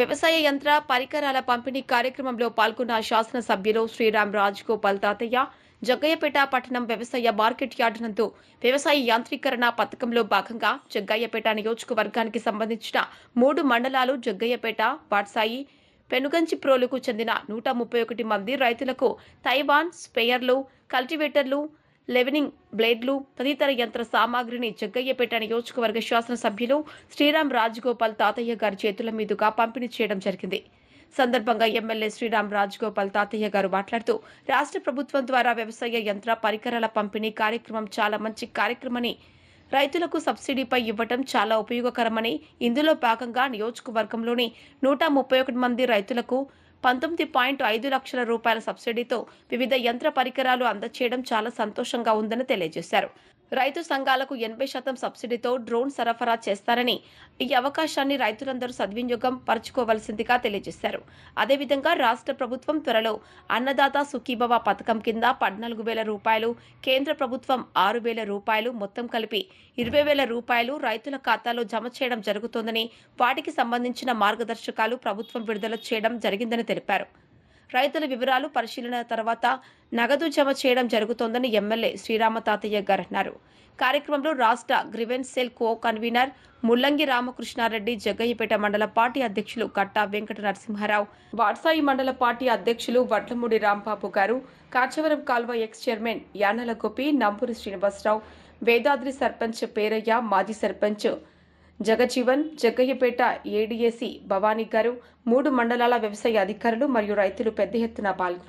వ్యవసాయ యంత్ర పరికరాల పంపిణీ కార్యక్రమంలో పాల్గొన్న శాసనసభ్యులు శ్రీరామ్ రాజ్ గోపాల్ తాతయ్య జగ్గయ్యపేట పట్టణం వ్యవసాయ మార్కెట్ యార్డు నందు వ్యవసాయ యాంత్రీకరణ పథకంలో భాగంగా జగ్గయ్యపేట నియోజకవర్గానికి సంబంధించిన మూడు మండలాలు జగ్గయ్యపేట బాట్సాయి పెనుగంచిప్రోలుకు చెందిన నూట ముప్పై ఒకటి మంది రైతులకు తైవాన్ స్పేయర్లు కల్టివేటర్లు లెవెనింగ్ బ్లేడ్లు తదితర యంత్ర సామాగ్రిని జగ్గయ్యపేట నియోజకవర్గ శాసనసభ్యులు శ్రీరామ్ రాజగోపాల్ తాతయ్య గారి చేతుల మీదుగా పంపిణీ చేయడం జరిగింది. సందర్భంగా ఎమ్మెల్యే శ్రీరామ్ రాజగోపాల్ తాతయ్య గారు మాట్లాడుతూ రాష్ట్ర ప్రభుత్వం ద్వారా వ్యవసాయ యంత్ర పరికరాల పంపిణీ కార్యక్రమం చాలా మంచి కార్యక్రమని రైతులకు సబ్సిడీపై ఇవ్వటం చాలా ఉపయోగకరమని ఇందులో భాగంగా నియోజకవర్గంలోని నూట ముప్పై ఒకటి మంది రైతులకు పంతొమ్మిది పాయింట్ ఐదు లక్షల రూపాయల సబ్సిడీతో వివిధ యంత్ర పరికరాలు అందచేయడం చాలా సంతోషంగా ఉందని తెలియజేశారు. రైతు సంఘాలకు ఎనభై శాతం సబ్సిడీతో డ్రోన్ సరఫరా చేస్తారని ఈ అవకాశాన్ని రైతులందరూ సద్వినియోగం పరచుకోవలసిందిగా తెలియజేశారు. అదేవిధంగా రాష్ట్ర ప్రభుత్వం త్వరలో అన్నదాత సుఖీభవ పథకం కింద పద్నాలుగు వేల రూపాయలు కేంద్ర ప్రభుత్వం ఆరు వేల రూపాయలు మొత్తం కలిపి ఇరవై వేల రూపాయలు రైతుల ఖాతాలో జమ చేయడం జరుగుతోందని వాటికి సంబంధించిన మార్గదర్శకాలు ప్రభుత్వం విడుదల చేయడం జరిగిందని తెలిపారు. రైతుల వివరాలు పరిశీలన తర్వాత నగదు జమ చేయడం జరుగుతోందని ఎమ్మెల్యే శ్రీరామ తాతయ్య గారు అన్నారు. కార్యక్రమంలో రాష్ట్ర గ్రివెన్స్ సెల్ కో కన్వీనర్ ముల్లంగి రామకృష్ణారెడ్డి జగ్గయ్యపేట మండల పార్టీ అధ్యక్షులు కట్టా వెంకట నరసింహారావు వాట్సాయి మండల పార్టీ అధ్యక్షులు వడ్లమూడి రాంబాబు గారు కాచవరం కాల్వ ఎక్స్ చైర్మన్ యానల గోపి నంబూరి శ్రీనివాసరావు వేదాద్రి సర్పంచ్ పేరయ్య మాజీ సర్పంచ్ జగజీవన్ జగ్గయ్యపేట ఏడీఏసీ భవానీ గారు మూడు మండలాల వ్యవసాయ అధికారులు మరియు రైతులు పెద్ద ఎత్తున పాల్గొన్నారు.